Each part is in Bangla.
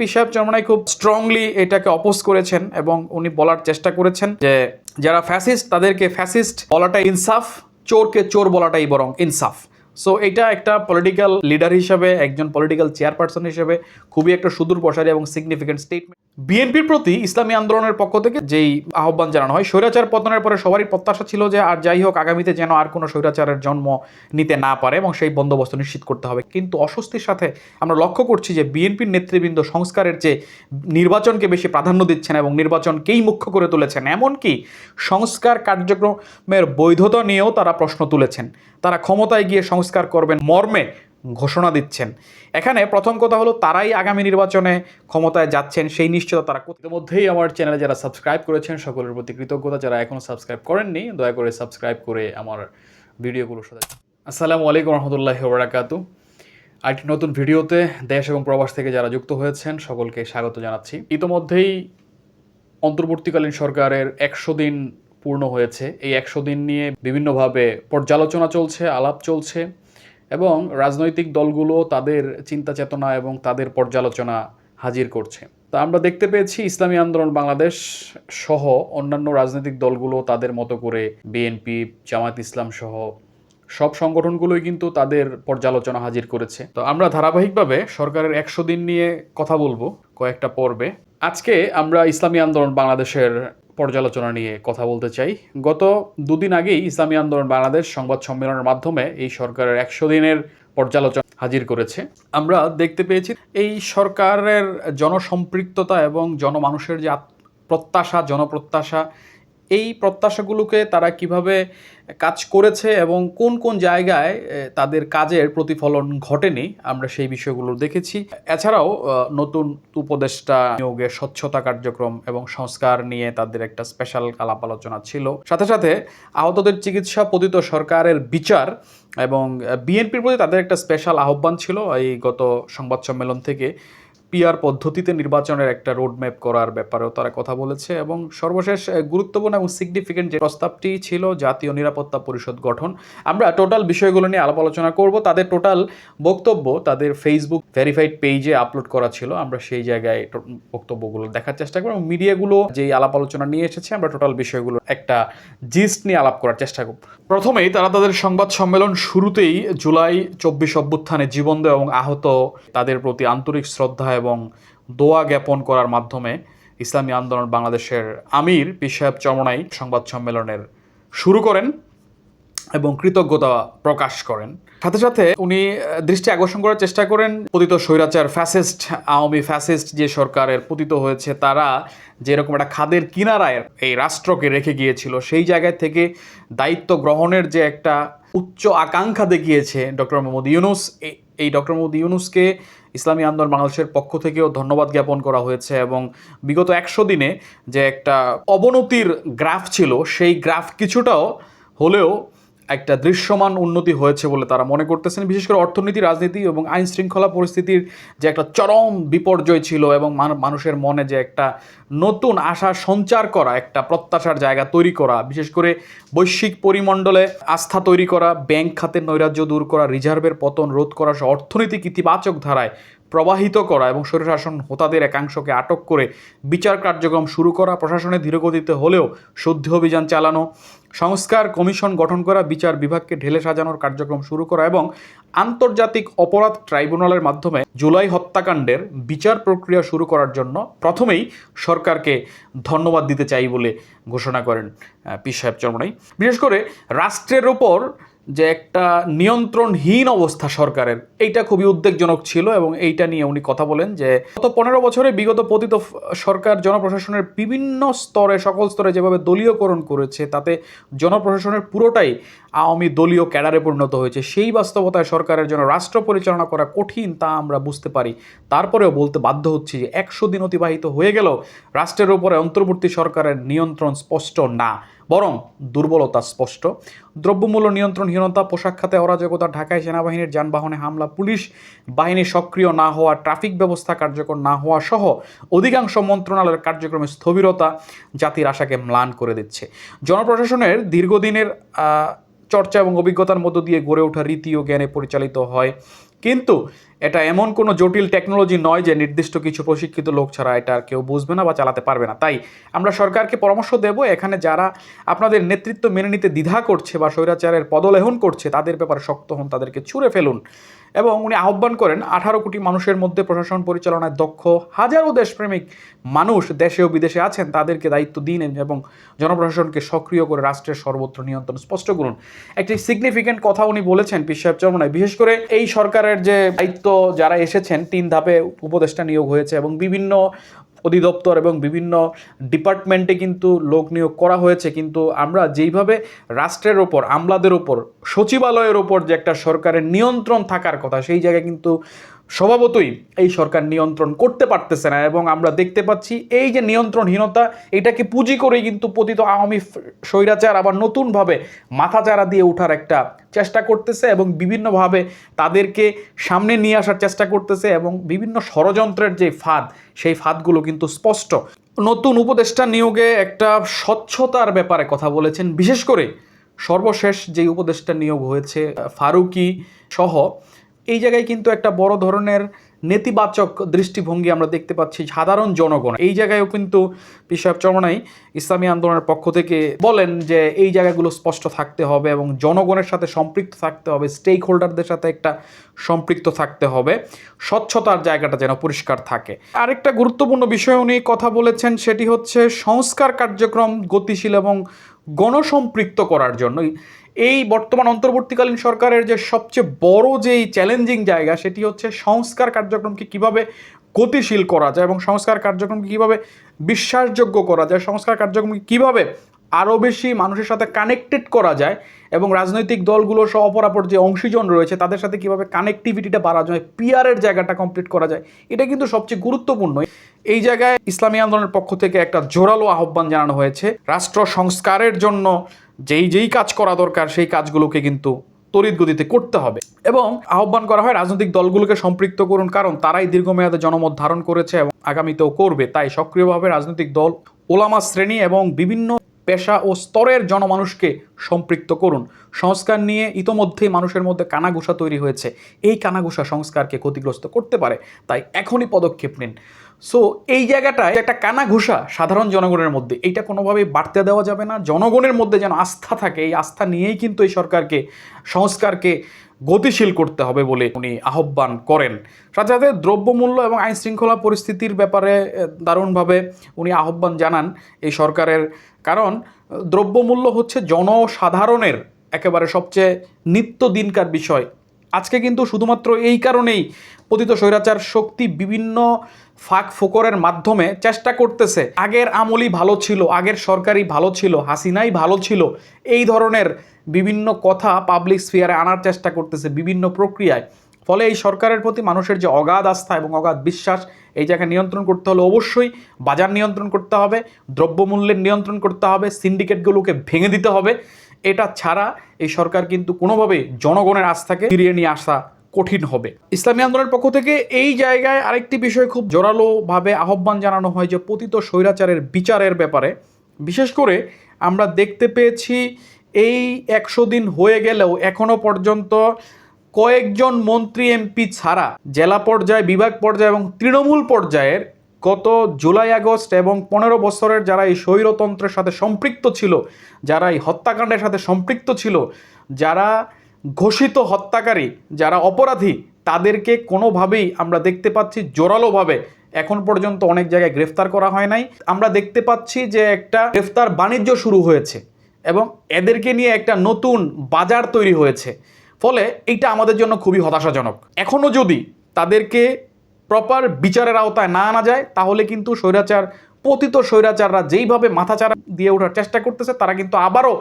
পি সাহেব চরমনাই খুব স্ট্রংলি এটাকে অপোজ করেছেন এবং উনি বলার চেষ্টা করেছেন যে যারা ফ্যাসিস্ট তাদেরকে ফ্যাসিস্ট বলাটা ইনসাফ চোরকে চোর বলাটাই বরং ইনসাফ সো এটা একটা পলিটিক্যাল লিডার হিসেবে, একজন পলিটিক্যাল চেয়ারপারসন হিসেবে খুবই একটা সুদূর প্রসারী এবং সিগনিফিকেন্ট স্টেটমেন্ট বিএনপির প্রতি ইসলামী আন্দোলনের পক্ষ থেকে যেই আহ্বান জানানো হয়, স্বৈরাচার পতনের পরে সবারই প্রত্যাশা ছিল যে আর যাই হোক, আগামীতে যেন আর কোনো স্বৈরাচারের জন্ম নিতে না পারে এবং সেই বন্দোবস্ত নিশ্চিত করতে হবে। কিন্তু অস্বস্তির সাথে আমরা লক্ষ্য করছি যে বিএনপির নেতৃবৃন্দ সংস্কারের চেয়ে নির্বাচনকে বেশি প্রাধান্য দিচ্ছেন এবং নির্বাচনকেই মুখ্য করে তুলেছেন, এমনকি সংস্কার কার্যক্রমের বৈধতা নিয়েও তারা প্রশ্ন তুলেছেন। তারা ক্ষমতায় গিয়ে সংস্কার করবেন মর্মে ঘোষণা দিচ্ছেন। এখানে প্রথম কথা হলো তারাই আগামী নির্বাচনে ক্ষমতায় যাচ্ছেন, সেই নিশ্চয়তা তারা ইতিমধ্যেই আমার চ্যানেলে যারা সাবস্ক্রাইব করেছেন, সকলের প্রতি কৃতজ্ঞতা। যারা এখনও সাবস্ক্রাইব করেননি, দয়া করে সাবস্ক্রাইব করে আমার ভিডিওগুলো সাথে আসসালামু আলাইকুম রহমতুল্লাহ বারাকাতু আরেকটি নতুন ভিডিওতে দেশ এবং প্রবাস থেকে যারা যুক্ত হয়েছেন, সকলকে স্বাগত জানাচ্ছি। ইতোমধ্যেই অন্তর্বর্তীকালীন সরকারের একশো দিন পূর্ণ হয়েছে। এই একশো দিন নিয়ে বিভিন্নভাবে পর্যালোচনা চলছে, আলাপ চলছে। এবং রাজনৈতিক দলগুলো তাদের চিন্তা চেতনা এবং তাদের পর্যালোচনা হাজির করছে। তা আমরা দেখতে পেয়েছি ইসলামী আন্দোলন বাংলাদেশ সহ অন্যান্য রাজনৈতিক দলগুলো তাদের মতো করে বিএনপি জামাত ইসলাম সহ সব সংগঠনগুলোই কিন্তু তাদের পর্যালোচনা হাজির করেছে। তো আমরা ধারাবাহিকভাবে সরকারের একশো দিন নিয়ে কথা বলব কয়েকটা পর্বে। আজকে আমরা ইসলামী আন্দোলন বাংলাদেশের পর্যালোচনা নিয়ে কথা বলতে চাই। গত দুদিন আগেই ইসলামী আন্দোলন বাংলাদেশ সংবাদ সম্মেলনের মাধ্যমে এই সরকারের একশো দিনের পর্যালোচনা হাজির করেছে। আমরা দেখতে পেয়েছি এই সরকারের জনসম্পৃক্ততা এবং জনমানুষের যে প্রত্যাশা জনপ্রত্যাশা এই প্রত্যাশাগুলোকে তারা কীভাবে কাজ করেছে এবং কোন কোন জায়গায় তাদের কাজের প্রতিফলন ঘটেনি, আমরা সেই বিষয়গুলো দেখেছি। এছাড়াও নতুন উপদেষ্টা নিয়োগের স্বচ্ছতা কার্যক্রম এবং সংস্কার নিয়ে তাদের একটা স্পেশাল আলাপ আলোচনা ছিল। সাথে সাথে আহতদের চিকিৎসা পতিত সরকারের বিচার এবং বিএনপির প্রতি তাদের একটা স্পেশাল আহ্বান ছিল। এই গত সংবাদ সম্মেলন থেকে পিআর পদ্ধতিতে নির্বাচনের একটা রোডম্যাপ করার ব্যাপারেও তারা কথা বলেছে এবং সর্বশেষ গুরুত্বপূর্ণ এবং সিগনিফিকেন্ট যে প্রস্তাবটি ছিল, জাতীয় নিরাপত্তা পরিষদ গঠন, আমরা টোটাল বিষয়গুলো নিয়ে আলাপ আলোচনা করব। তাদের টোটাল বক্তব্য তাদের ফেসবুক ভেরিফাইড পেজে আপলোড করা ছিল। আমরা সেই জায়গায় বক্তব্যগুলো দেখার চেষ্টা করব এবং মিডিয়াগুলো যেই আলাপ আলোচনা নিয়ে এসেছে, আমরা টোটাল বিষয়গুলো একটা জিস্ট নিয়ে আলাপ করার চেষ্টা করব। প্রথমেই তারা তাদের সংবাদ সম্মেলন শুরুতেই জুলাই চব্বিশ অভ্যুত্থানে জীবন দেওয়া এবং আহত তাদের প্রতি আন্তরিক শ্রদ্ধা এবং দোয়া জ্ঞাপন করার মাধ্যমে ইসলামী আন্দোলন বাংলাদেশের আমির পীর সাহেব চরমনাই সংবাদ সম্মেলনের শুরু করেন এবং কৃতজ্ঞতা প্রকাশ করেন। সাথে সাথে উনি দৃষ্টি আকর্ষণ করার চেষ্টা করেন। পতিত স্বৈরাচার ফ্যাসিস্ট, আওয়ামী ফ্যাসিস্ট যে সরকারের পতিত হয়েছে, তারা যেরকম একটা খাদের কিনারায় এই রাষ্ট্রকে রেখে গিয়েছিল, সেই জায়গায় থেকে দায়িত্ব গ্রহণের যে একটা উচ্চ আকাঙ্ক্ষা দেখিয়েছে ডক্টর মোহাম্মদ ইউনুস এই ডক্টর মোহাম্মদ ইউনুসকে ইসলামী আন্দোলন বাংলাদেশের পক্ষ থেকেও ধন্যবাদ জ্ঞাপন করা হয়েছে এবং বিগত একশো দিনে যে একটা অবনতির গ্রাফ ছিল, সেই গ্রাফ কিছুটাও হলেও একটা দৃশ্যমান উন্নতি হয়েছে বলে তারা মনে করতেছেন। বিশেষ করে অর্থনীতি, রাজনীতি এবং আইন শৃঙ্খলা পরিস্থিতির যে একটা চরম বিপর্যয় ছিল এবং মানুষের মনে যে একটা নতুন আশা সঞ্চার করা, একটা প্রত্যাশার জায়গা তৈরি করা, বিশেষ করে বৈশ্বিক পরিমণ্ডলে আস্থা তৈরি করা, ব্যাংক খাতের নৈরাজ্য দূর করা, রিজার্ভের পতন রোধ করা, সহ অর্থনৈতিক ইতিবাচক ধারায় প্রবাহিত করা এবং স্বৈরশাসন হোতাদের একাংশকে আটক করে বিচার কার্যক্রম শুরু করা, প্রশাসনের ধীরগতিতে হলেও শুদ্ধি অভিযান চালানো সংস্কার কমিশন গঠন করা, বিচার বিভাগকে ঢেলে সাজানোর কার্যক্রম শুরু করা এবং আন্তর্জাতিক অপরাধ ট্রাইব্যুনালের মাধ্যমে জুলাই হত্যাকাণ্ডের বিচার প্রক্রিয়া শুরু করার জন্য প্রথমেই সরকারকে ধন্যবাদ দিতে চাই বলে ঘোষণা করেন পি সাহেব চরমনাই। বিশেষ করে রাষ্ট্রের ওপর যে একটা নিয়ন্ত্রণহীন অবস্থা সরকারের। এইটা খুবই উদ্বেগজনক ছিল এবং এইটা নিয়ে উনি কথা বলেন যে, গত পনেরো বছরে বিগত পতিত সরকার জনপ্রশাসনের বিভিন্ন স্তরে, সকল স্তরে যেভাবে দলীয়করণ করেছে, তাতে জনপ্রশাসনের পুরোটাই আওয়ামী দলীয় ক্যাডারে পরিণত হয়েছে। সেই বাস্তবতায় সরকারের জন্য রাষ্ট্র পরিচালনা করা কঠিন তা আমরা বুঝতে পারি। তারপরেও বলতে বাধ্য হচ্ছি যে একশো দিন অতিবাহিত হয়ে গেলেও রাষ্ট্রের উপরে অন্তর্বর্তী সরকারের নিয়ন্ত্রণ স্পষ্ট না, বরং দুর্বলতা স্পষ্ট। দ্রব্যমূল্য নিয়ন্ত্রণহীনতা পোশাক খাতে অরাজকতা, ঢাকায় সেনাবাহিনীর যানবাহনে হামলা, পুলিশ বাহিনী সক্রিয় না হওয়া, ট্রাফিক ব্যবস্থা কার্যকর না হওয়া সহ অধিকাংশ মন্ত্রণালয়ের কার্যক্রমে স্থবিরতা জাতির আশাকে ম্লান করে দিচ্ছে। জনপ্রশাসনের দীর্ঘদিনের চর্চা এবং অভিজ্ঞতার মধ্য দিয়ে গড়ে ওঠা রীতি ও জ্ঞানে পরিচালিত হয়। কিন্তু এটা এমন কোনো জটিল টেকনোলজি নয় যে নির্দিষ্ট কিছু প্রশিক্ষিত লোক ছাড়া এটা আর কেউ বুঝবে না বা চালাতে পারবে না। তাই আমরা সরকারকে পরামর্শ দেব এখানে যারা আপনাদের নেতৃত্ব মেনে নিতে দ্বিধা করছে বা স্বৈরাচারের পদলেহন করছে, তাদের ব্যাপারে শক্ত হন, তাদেরকে ছুঁড়ে ফেলুন। এবং উনি আহ্বান করেন, আঠারো কোটি মানুষের মধ্যে প্রশাসন পরিচালনায় দক্ষ হাজারো দেশপ্রেমিক মানুষ দেশে ও বিদেশে আছেন, তাদেরকে দায়িত্ব দিন এবং জনপ্রশাসনকে সক্রিয় করে রাষ্ট্রের সর্বত্র নিয়ন্ত্রণ স্পষ্ট করুন। একটি সিগনিফিকেন্ট কথা উনি বলেছেন, পিসাব চরমনায় বিশেষ করে এই সরকারের যে দায়িত্ব যারা এসেছেন, তিন ধাপে উপদেষ্টা নিয়োগ হয়েছে এবং বিভিন্ন অধিদপ্তর এবং বিভিন্ন ডিপার্টমেন্টে কিন্তু লোক নিয়োগ করা হয়েছে। কিন্তু আমরা যেইভাবে রাষ্ট্রের ওপর, আমলাদের ওপর, সচিবালয়ের ওপর যে একটা সরকারের নিয়ন্ত্রণ থাকার কথা, সেই জায়গায় কিন্তু স্বভাবতই এই সরকার নিয়ন্ত্রণ করতে পারতেছে না এবং আমরা দেখতে পাচ্ছি এই যে নিয়ন্ত্রণহীনতা, এটাকে পুঁজি করেই কিন্তু পতিত আওয়ামী স্বৈরাচার আবার নতুনভাবে মাথাচাড়া দিয়ে ওঠার একটা চেষ্টা করতেছে এবং বিভিন্নভাবে তাদেরকে সামনে নিয়ে আসার চেষ্টা করতেছে এবং বিভিন্ন ষড়যন্ত্রের যে ফাঁদ, সেই ফাঁদগুলো কিন্তু স্পষ্ট। নতুন উপদেষ্টা নিয়োগে একটা স্বচ্ছতার ব্যাপারে কথা বলেছেন, বিশেষ করে সর্বশেষ যে উপদেষ্টা নিয়োগ হয়েছে, ফারুকি সহ এই জায়গায় কিন্তু একটা বড় ধরনের নেতিবাচক দৃষ্টিভঙ্গি আমরা দেখতে পাচ্ছি সাধারণ জনগণ। এই জায়গায়ও কিন্তু পিসাব চরমনাই ইসলামী আন্দোলনের পক্ষ থেকে বলেন যে এই জায়গাগুলো স্পষ্ট থাকতে হবে এবং জনগণের সাথে সম্পৃক্ত থাকতে হবে স্টেক হোল্ডারদের সাথে একটা সম্পৃক্ত থাকতে হবে, স্বচ্ছতার জায়গাটা যেন পরিষ্কার থাকে। আরেকটা গুরুত্বপূর্ণ বিষয় উনি কথা বলেছেন সেটি হচ্ছে সংস্কার কার্যক্রম গতিশীল এবং গণসম্পৃক্ত করার জন্য এই বর্তমান অন্তর্বর্তীকালীন সরকারের যে সবচেয়ে বড় যেই চ্যালেঞ্জিং জায়গা, সেটি হচ্ছে সংস্কার কার্যক্রমকে কীভাবে গতিশীল করা যায় এবং সংস্কার কার্যক্রমকে কীভাবে বিশ্বাসযোগ্য করা যায়, সংস্কার কার্যক্রমকে কীভাবে আরও বেশি মানুষের সাথে কানেক্টেড করা যায় এবং রাজনৈতিক দলগুলো সহ অপরাপর যে অংশীজন রয়েছে, তাদের সাথে কীভাবে কানেক্টিভিটিটা বাড়া যায় পিয়ারের জায়গাটা কমপ্লিট করা যায়, এটা কিন্তু সবচেয়ে গুরুত্বপূর্ণ। এই জায়গায় ইসলামী আন্দোলনের পক্ষ থেকে একটা জোরালো আহ্বান জানানো হয়েছে, রাষ্ট্র সংস্কারের জন্য যেই যেই কাজ করা দরকার, সেই কাজগুলোকে কিন্তু তড়িৎ গতিতে করতে হবে। এবং আহ্বান করা হয় রাজনৈতিক দলগুলোকে সম্পৃক্ত করুন, কারণ তারাই দীর্ঘমেয়াদে জনমত ধারণ করেছে এবং আগামীতেও করবে। তাই সক্রিয়ভাবে রাজনৈতিক দল, ওলামা শ্রেণি এবং বিভিন্ন পেশা ও স্তরের জনমানুষকে সম্পৃক্ত করুন। সংস্কার নিয়ে ইতোমধ্যেই মানুষের মধ্যে কানাঘুষা তৈরি হয়েছে। এই কানাঘুষা সংস্কারকে ক্ষতিগ্রস্ত করতে পারে। তাই এখনই পদক্ষেপ নিন। সো এই জায়গাটায় একটা কানাঘুষা সাধারণ জনগণের মধ্যে, এইটা কোনোভাবেই বাড়তে দেওয়া যাবে না। জনগণের মধ্যে যেন আস্থা থাকে, এই আস্থা নিয়েই কিন্তু এই সরকারকে, সংস্কারকে গতিশীল করতে হবে বলে উনি আহ্বান করেন। সাথে সাথে দ্রব্যমূল্য এবং আইন শৃঙ্খলা পরিস্থিতির ব্যাপারে দারুণভাবে উনি আহ্বান জানান এই সরকারের। কারণ, দ্রব্যমূল্য হচ্ছে জনসাধারণের একেবারে সবচেয়ে নিত্য দিনকার বিষয়। আজকে কিন্তু শুধুমাত্র এই কারণেই পতিত স্বৈরাচার শক্তি বিভিন্ন ফাঁক ফোকরের মাধ্যমে চেষ্টা করতেছে। আগের আমলই ভালো ছিল, আগের সরকারই ভালো ছিল, হাসিনাই ভালো ছিল। এই ধরনের বিভিন্ন কথা পাবলিক স্ফিয়ারে আনার চেষ্টা করতেছে বিভিন্ন প্রক্রিয়ায়। ফলে এই সরকারের প্রতি মানুষের যে অগাধ আস্থা এবং অগাধ বিশ্বাস, এই জায়গায় নিয়ন্ত্রণ করতে হলে অবশ্যই বাজার নিয়ন্ত্রণ করতে হবে, দ্রব্যমূল্যের নিয়ন্ত্রণ করতে হবে সিন্ডিকেটগুলোকে ভেঙে দিতে হবে। এটা ছাড়া এই সরকার কিন্তু কোনোভাবেই জনগণের আস্থাকে ফিরিয়ে নিয়ে আসা কঠিন হবে। ইসলামী আন্দোলনের পক্ষ থেকে এই জায়গায় আরেকটি বিষয় খুব জোরালোভাবে আহ্বান জানানো হয় যে পতিত স্বৈরাচারের বিচারের ব্যাপারে। বিশেষ করে আমরা দেখতে পেয়েছি এই একশো দিন হয়ে গেলেও এখনও পর্যন্ত কয়েকজন মন্ত্রী এমপি ছাড়া জেলা পর্যায়ে, বিভাগ পর্যায়ে এবং তৃণমূল পর্যায়ের গত জুলাই, আগস্ট এবং পনেরো বছরের যারা এই স্বৈরতন্ত্রের সাথে সম্পৃক্ত ছিল, যারা এই হত্যাকাণ্ডের সাথে সম্পৃক্ত ছিল, যারা ঘোষিত হত্যাকারী, যারা অপরাধী, তাদেরকে কোনোভাবেই আমরা দেখতে পাচ্ছি জোরালোভাবে। এখন পর্যন্ত অনেক জায়গায় গ্রেফতার করা হয় নাই। আমরা দেখতে পাচ্ছি যে একটা গ্রেফতার বাণিজ্য শুরু হয়েছে এবং এদেরকে নিয়ে একটা নতুন বাজার তৈরি হয়েছে। ফলে এইটা আমাদের জন্য খুবই হতাশাজনক। এখনও যদি তাদেরকে প্রপার বিচারের আওতায় না আনা যায়, তাহলে কিন্তু স্বৈরাচার, পতিত স্বৈরাচাররা যেইভাবে মাথাচাড়া দিয়ে ওঠার চেষ্টা করতেছে, তারা কিন্তু আবারও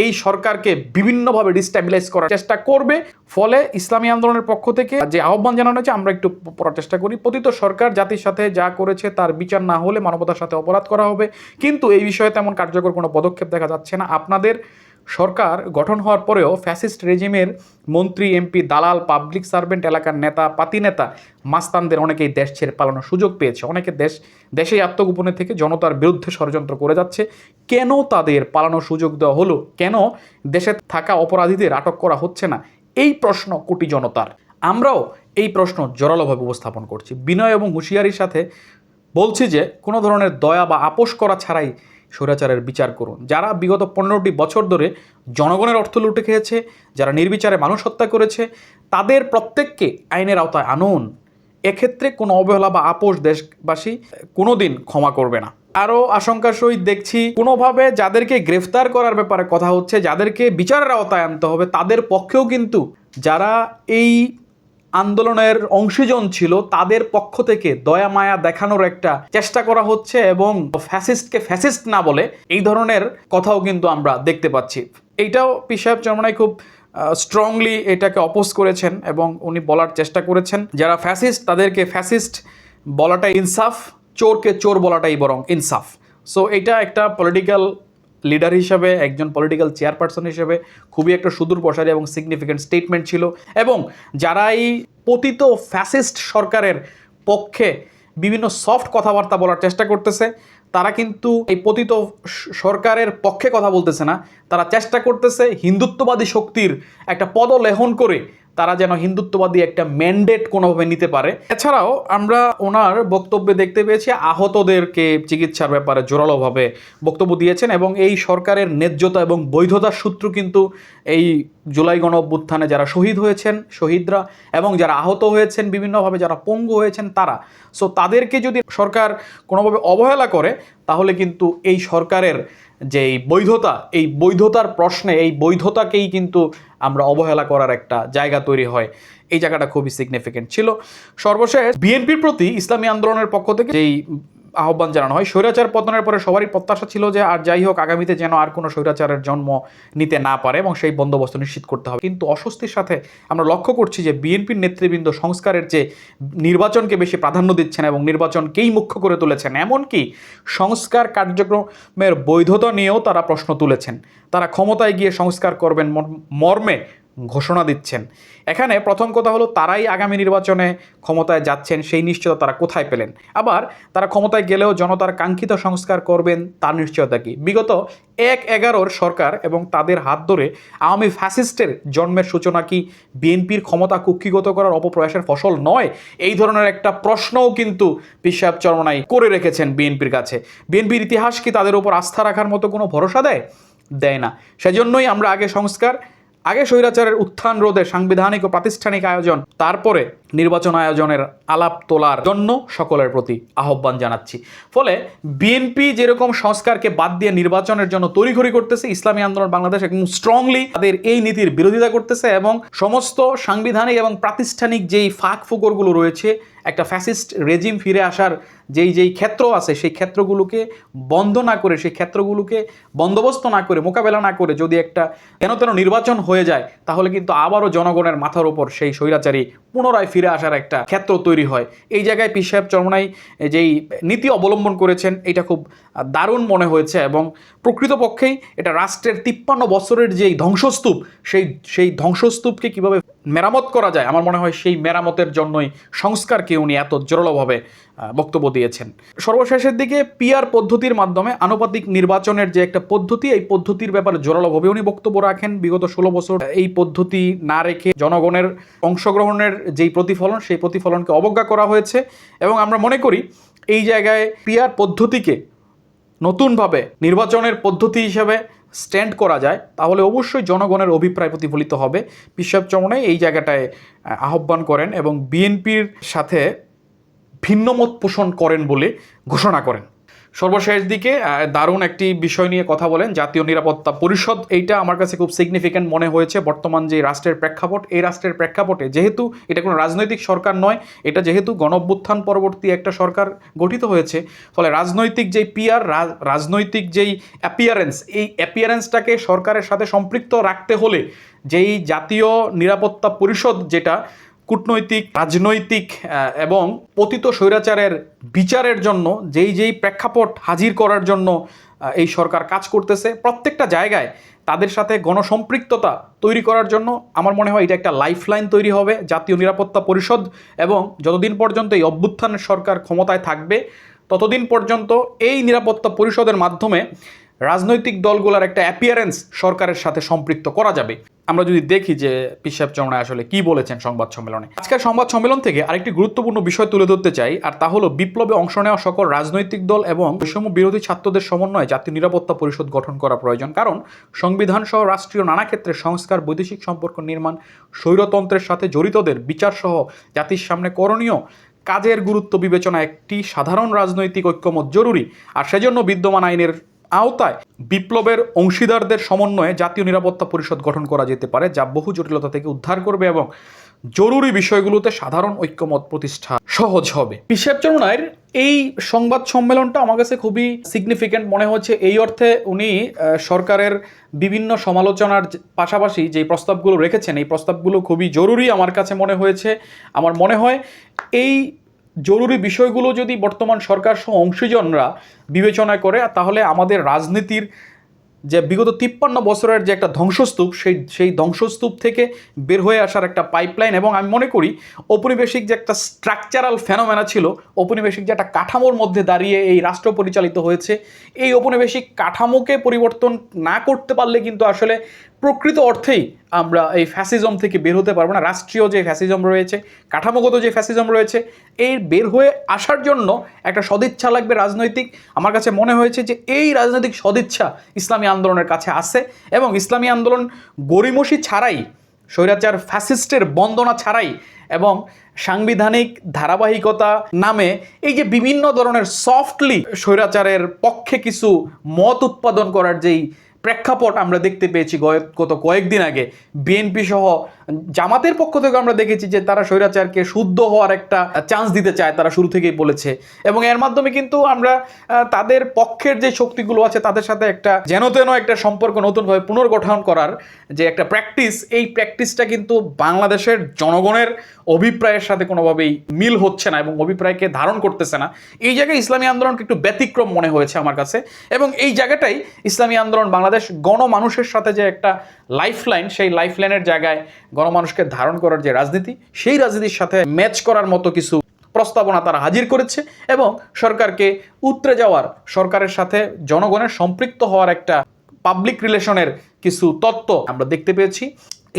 এই সরকারকে বিভিন্নভাবে ডিস্ট্যাবিলাইজ করার চেষ্টা করবে। ফলে ইসলামী আন্দোলনের পক্ষ থেকে যে আহ্বান জানানো হয়েছে, আমরা একটু পড়ার চেষ্টা করি। পতিত সরকার জাতির সাথে যা করেছে, তার বিচার না হলে মানবতার সাথে অপরাধ করা হবে। কিন্তু এই বিষয়ে তেমন কার্যকর কোনো পদক্ষেপ দেখা যাচ্ছে না। আপনাদের সরকার গঠন হওয়ার পরেও ফ্যাসিস্ট রেজিমের মন্ত্রী, এমপি, দালাল, পাবলিক সার্ভেন্ট এলাকার নেতা পাতি নেতা মাস্তানদের অনেকেই দেশ ছেড়ে পালানোর সুযোগ পেয়েছে। অনেকে দেশ, দেশেই আত্মগোপনে থেকে জনতার বিরুদ্ধে ষড়যন্ত্র করে যাচ্ছে। কেন তাদের পালানোর সুযোগ দেওয়া হলো? কেন দেশে থাকা অপরাধীদের আটক করা হচ্ছে না? এই প্রশ্ন কোটি জনতার। আমরাও এই প্রশ্ন জোরালোভাবে উপস্থাপন করছি। বিনয় এবং হুঁশিয়ারির সাথে বলছি যে, কোনো ধরনের দয়া বা আপোষ করা ছাড়াই স্বৈরাচারের বিচার করুন। যারা বিগত পনেরোটি বছর ধরে জনগণের অর্থ লুটে খেয়েছে, যারা নির্বিচারে মানুষ হত্যা করেছে, তাদের প্রত্যেককে আইনের আওতায় আনুন। এক্ষেত্রে কোনো অবহেলা বা আপোষ দেশবাসী কোনো দিন ক্ষমা করবে না। আরও আশঙ্কার সহিত দেখছি, কোনোভাবে যাদেরকে গ্রেফতার করার ব্যাপারে কথা হচ্ছে, যাদেরকে বিচারের আওতায় আনতে হবে, তাদের পক্ষেও কিন্তু যারা এই আন্দোলনের অংশীজন ছিল, তাদের পক্ষ থেকে দয়া মায়া দেখানোর একটা চেষ্টা করা হচ্ছে এবং ফ্যাসিস্টকে ফ্যাসিস্ট না বলে এই ধরনের কথাও কিন্তু আমরা দেখতে পাচ্ছি। এইটাও পি সাহেব চরমনাই খুব স্ট্রংলি এটাকে অপোজ করেছেন এবং উনি বলার চেষ্টা করেছেন। যারা ফ্যাসিস্ট, তাদেরকে ফ্যাসিস্ট বলাটা ইনসাফ, চোরকে চোর বলাটাই বরং ইনসাফ। সো এটা একটা পলিটিক্যাল লিডার হিসাবে, একজন পলিটিক্যাল চেয়ারপারসন হিসেবে খুবই একটা সুদূর প্রসারী এবং সিগনিফিক্যান্ট স্টেটমেন্ট ছিল এবং যারা এই পতিত ফ্যাসিস্ট সরকারের পক্ষে বিভিন্ন সফট কথাবার্তা বলার চেষ্টা করতেছে, তারা কিন্তু এই পতিত সরকারের পক্ষে কথা বলতেছে না। তারা চেষ্টা করতেছে হিন্দুত্ববাদী শক্তির একটা পদলেহন করে তারা যেন হিন্দুত্ববাদী একটা ম্যান্ডেট কোনোভাবে নিতে পারে। এছাড়াও আমরা ওনার বক্তব্যে দেখতে পেয়েছি, আহতদেরকে চিকিৎসার ব্যাপারে জোরালোভাবে বক্তব্য দিয়েছেন এবং এই সরকারের ন্যায্যতা এবং বৈধতার সূত্র কিন্তু এই জুলাই গণ অভ্যুত্থানে যারা শহীদ হয়েছেন, শহীদরা এবং যারা আহত হয়েছেন, বিভিন্নভাবে যারা পঙ্গু হয়েছেন তারা। সো তাদেরকে যদি সরকার কোনোভাবে অবহেলা করে, তাহলে কিন্তু এই সরকারের যে এই বৈধতা, এই বৈধতার প্রশ্নে, এই বৈধতাকেই কিন্তু আমরা অবহেলা করার একটা জায়গা তৈরি হয়। এই জায়গাটা খুবই সিগনিফিকেন্ট ছিল। সর্বশেষ, বিএনপির প্রতি ইসলামী আন্দোলনের পক্ষ থেকে যেই আহ্বান জানানো হয়। স্বৈরাচার পতনের পরে সবারই প্রত্যাশা ছিল যে, আর যাই হোক, আগামীতে যেন আর কোনো স্বৈরাচারের জন্ম নিতে না পারে এবং সেই বন্দোবস্ত নিশ্চিত করতে হবে। কিন্তু অস্বস্তির সাথে আমরা লক্ষ্য করছি যে, বিএনপির নেতৃবৃন্দ সংস্কারের যে নির্বাচনকে বেশি প্রাধান্য দিচ্ছেন এবং নির্বাচনকেই মুখ্য করে তুলেছেন, এমনকি সংস্কার কার্যক্রমের বৈধতা নিয়েও তারা প্রশ্ন তুলেছেন। তারা ক্ষমতায় গিয়ে সংস্কার করবেন মর্মে ঘোষণা দিচ্ছেন। এখানে প্রথম কথা হলো, তারাই আগামী নির্বাচনে ক্ষমতায় যাচ্ছেন, সেই নিশ্চয়তা তারা কোথায় পেলেন? আবার তারা ক্ষমতায় গেলেও জনতার কাঙ্ক্ষিত সংস্কার করবেন, তার নিশ্চয়তা কি? বিগত এক এগারোর সরকার এবং তাদের হাত ধরে আওয়ামী ফ্যাসিস্টের জন্মের সূচনা কি বিএনপির ক্ষমতা কুক্ষিগত করার অপপ্রয়াসের ফসল নয়? এই ধরনের একটা প্রশ্নও কিন্তু পিসাব চরমনাই করে রেখেছেন বিএনপির কাছে। বিএনপির ইতিহাস কি তাদের উপর আস্থা রাখার মতো কোনো ভরসা দেয়? দেয় না। সেজন্যই আমরা আগে সংস্কার আগে স্বৈরাচারের উত্থান রোধে সাংবিধানিক ও প্রাতিষ্ঠানিক আয়োজন, তারপরে নির্বাচন আয়োজনের আলাপ তোলার জন্য সকলের প্রতি আহ্বান জানাচ্ছি। ফলে বিএনপি যেরকম সংস্কারকে বাদ দিয়ে নির্বাচনের জন্য তড়িঘড়ি করতেছে, ইসলামী আন্দোলন বাংলাদেশ একদম স্ট্রংলি তাদের এই নীতির বিরোধিতা করতেছে এবং সমস্ত সাংবিধানিক এবং প্রাতিষ্ঠানিক যেই ফাঁক ফুকরগুলো রয়েছে একটা ফ্যাসিস্ট রেজিম ফিরে আসার যেই যেই ক্ষেত্র আছে, সেই ক্ষেত্রগুলোকে বন্ধ না করে, সেই ক্ষেত্রগুলোকে বন্দোবস্ত না করে, মোকাবেলা না করে যদি একটা কেন তেন নির্বাচন হয়ে যায়, তাহলে কিন্তু আবারও জনগণের মাথার ওপর সেই স্বৈরাচারী পুনরায় ফিরে আসার একটা ক্ষেত্র তৈরি হয়। এই জায়গায় পি সাহেব চরমনাই যেই নীতি অবলম্বন করেছেন, এটা খুব দারুণ মনে হয়েছে এবং প্রকৃতপক্ষেই এটা রাষ্ট্রের তিপ্পান্ন বছরের যেই ধ্বংসস্তূপ, সেই সেই ধ্বংসস্তূপকে কীভাবে মেরামত করা যায়। আমার মনে হয় সেই মেরামতের জন্যই সংস্কারকে উনি এত জোরালোভাবে বক্তব্য দিয়েছেন। সর্বশেষের দিকে পিআর পদ্ধতির মাধ্যমে আনুপাতিক নির্বাচনের যে একটা পদ্ধতি, এই পদ্ধতির ব্যাপারে জোরালোভাবে উনি বক্তব্য রাখেন। বিগত ষোলো বছর এই পদ্ধতি না রেখে জনগণের অংশগ্রহণের যেই প্রতিফলন, সেই প্রতিফলনকে অবজ্ঞা করা হয়েছে। এবং আমরা মনে করি, এই জায়গায় পিআর পদ্ধতিকে নতুনভাবে নির্বাচনের পদ্ধতি হিসেবে স্ট্যান্ড করা যায়, তাহলে অবশ্যই জনগণের অভিপ্রায় প্রতিফলিত হবে। বিশ্বব চমনে এই জায়গাটায় আহ্বান করেন এবং বিএনপির সাথে ভিন্নমত পোষণ করেন বলে ঘোষণা করেন। সর্বশেষ দিকে দারুণ একটি বিষয় নিয়ে কথা বলেন জাতীয় নিরাপত্তা পরিষদ। এইটা আমার কাছে খুব সিগনিফিক্যান্ট মনে হয়েছে বর্তমান যে রাষ্ট্রের প্রেক্ষাপট। এই রাষ্ট্রের প্রেক্ষাপটে যেহেতু এটা কোনো রাজনৈতিক সরকার নয়, এটা যেহেতু গণঅভ্যুত্থান পরবর্তী একটা সরকার গঠিত হয়েছে। ফলে রাজনৈতিক যেই পিয়ার রাজনৈতিক যেই অ্যাপিয়ারেন্স এই অ্যাপিয়ারেন্সটাকে সরকারের সাথে সম্পৃক্ত রাখতে হলে যেই জাতীয় নিরাপত্তা পরিষদ যেটা কূটনৈতিক, রাজনৈতিক এবং পতিত স্বৈরাচারের বিচারের জন্য, যেই যেই প্রেক্ষাপট হাজির করার জন্য এই সরকার কাজ করতেছে, প্রত্যেকটা জায়গায় তাদের সাথে গণসম্পৃক্ততা তৈরি করার জন্য আমার মনে হয় এটা একটা লাইফলাইন তৈরি হবে, জাতীয় নিরাপত্তা পরিষদ, এবং যতদিন পর্যন্ত এই অভ্যুত্থানের সরকার ক্ষমতায় থাকবে, ততদিন পর্যন্ত এই নিরাপত্তা পরিষদের মাধ্যমে রাজনৈতিক দলগুলোর একটা অ্যাপিয়ারেন্স সরকারের সাথে সম্পৃক্ত করা যাবে। আমরা যদি দেখি যে পিসাব চমড়া আসলে কি বলেছেন সংবাদ সম্মেলনে। আজকের সংবাদ সম্মেলন থেকে আরেকটি গুরুত্বপূর্ণ বিষয় তুলে ধরতে চাই, আর তা হলো বিপ্লবে অংশ নেওয়া সকল রাজনৈতিক দল এবং বৈষম্য বিরোধী ছাত্রদের সমন্বয়ে জাতীয় নিরাপত্তা পরিষদ গঠন করা প্রয়োজন। কারণ সংবিধান সহ রাষ্ট্রীয় নানা ক্ষেত্রে সংস্কার, বৈদেশিক সম্পর্ক নির্মাণ, স্বৈরতন্ত্রের সাথে জড়িতদের বিচার সহ জাতির সামনে করণীয় কাজের গুরুত্ব বিবেচনা একটি সাধারণ রাজনৈতিক ঐক্যমত জরুরি, আর সেজন্য বিদ্যমান আইনের আওতায় বিপ্লবের অংশীদারদের সমন্বয়ে জাতীয় নিরাপত্তা পরিষদ গঠন করা যেতে পারে, যা বহু জটিলতা থেকে উদ্ধার করবে এবং জরুরি বিষয়গুলোতে সাধারণ ঐক্যমত প্রতিষ্ঠা সহজ হবে। পিসেব চরণায়ের এই সংবাদ সম্মেলনটা আমার কাছে খুবই সিগনিফিক্যান্ট মনে হচ্ছে। এই অর্থে উনি সরকারের বিভিন্ন সমালোচনার পাশাপাশি যে প্রস্তাবগুলো রেখেছেন, এই প্রস্তাবগুলো খুবই জরুরি আমার কাছে মনে হয়েছে। আমার মনে হয় এই জরুরি বিষয়গুলো যদি বর্তমান সরকার সহ অংশীজনরা বিবেচনা করে, তাহলে আমাদের রাজনীতির যে বিগত তিপ্পান্ন বছরের যে একটা ধ্বংসস্তূপ, সেই সেই ধ্বংসস্তূপ থেকে বের হয়ে আসার একটা পাইপলাইন এবং আমি মনে করি ঔপনিবেশিক যে একটা স্ট্রাকচারাল ফেনোমেনা ছিল, ঔপনিবেশিক যে একটা কাঠামোর মধ্যে দাঁড়িয়ে এই রাষ্ট্র পরিচালিত হয়েছে, এই ঔপনিবেশিক কাঠামোকে পরিবর্তন না করতে পারলে কিন্তু আসলে প্রকৃত অর্থেই আমরা এই ফ্যাসিজম থেকে বের হতে পারব না। রাষ্ট্রীয় যে ফ্যাসিজম রয়েছে, কাঠামোগত যে ফ্যাসিজম রয়েছে এই বের হয়ে আসার জন্য একটা সদিচ্ছা লাগবে রাজনৈতিক। আমার কাছে মনে হয়েছে যে এই রাজনৈতিক সদিচ্ছা ইসলামী আন্দোলনের কাছে আছে এবং ইসলামী আন্দোলন গরিমসি ছাড়াই, স্বৈরাচার ফ্যাসিস্টের বন্দনা ছাড়াই এবং সাংবিধানিক ধারাবাহিকতা নামে এই যে বিভিন্ন ধরনের সফটলি স্বৈরাচারের পক্ষে কিছু মত উৎপাদন করার যেই প্রেক্ষাপট আমরা দেখতে পেয়েছি গত কয়েকদিন আগে বিএনপি সহ জামাতের পক্ষ থেকে আমরা দেখেছি যে তারা স্বৈরাচারকে শুদ্ধ হওয়ার একটা চান্স দিতে চায়, তারা শুরু থেকেই বলেছে। এবং এর মাধ্যমে কিন্তু আমরা তাদের পক্ষের যে শক্তিগুলো আছে, তাদের সাথে একটা যেন তেন একটা সম্পর্ক নতুনভাবে পুনর্গঠন করার যে একটা প্র্যাকটিস এই প্র্যাকটিসটা কিন্তু বাংলাদেশের জনগণের অভিপ্রায়ের সাথে কোনোভাবেই মিল হচ্ছে না এবং অভিপ্রায়কে ধারণ করতেছে না। এই জায়গায় ইসলামী আন্দোলনকে একটু ব্যতিক্রম মনে হয়েছে আমার কাছে। এবং এই জায়গাটাই ইসলামী আন্দোলন বাংলাদেশ গণমানুষের সাথে যে একটা লাইফলাইন, সেই লাইফলাইনের জায়গায় গণমানুষকে ধারণ করার যে রাজনীতি, সেই রাজনীতির সাথে ম্যাচ করার মতো কিছু প্রস্তাবনা তারা হাজির করেছে এবং সরকারকে উতরে যাওয়ার, সরকারের সাথে জনগণের সম্পৃক্ত হওয়ার একটা পাবলিক রিলেশনের কিছু তত্ত্ব আমরা দেখতে পেয়েছি।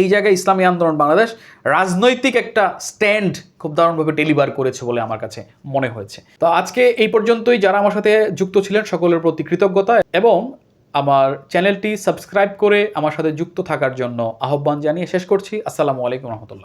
এই জায়গায় ইসলামী আন্দোলন বাংলাদেশ রাজনৈতিক একটা স্ট্যান্ড খুব দারুণভাবে ডেলিভার করেছে বলে আমার কাছে মনে হয়েছে। তো আজকে এই পর্যন্তই, যারা আমার সাথে যুক্ত ছিলেন, সকলের প্রতি কৃতজ্ঞতা এবং আমার চ্যানেলটি সাবস্ক্রাইব করে আমার সাথে যুক্ত থাকার জন্য আহ্বান জানিয়ে শেষ করছি। আসসালামু আলাইকুম রহমতুল্লাহ।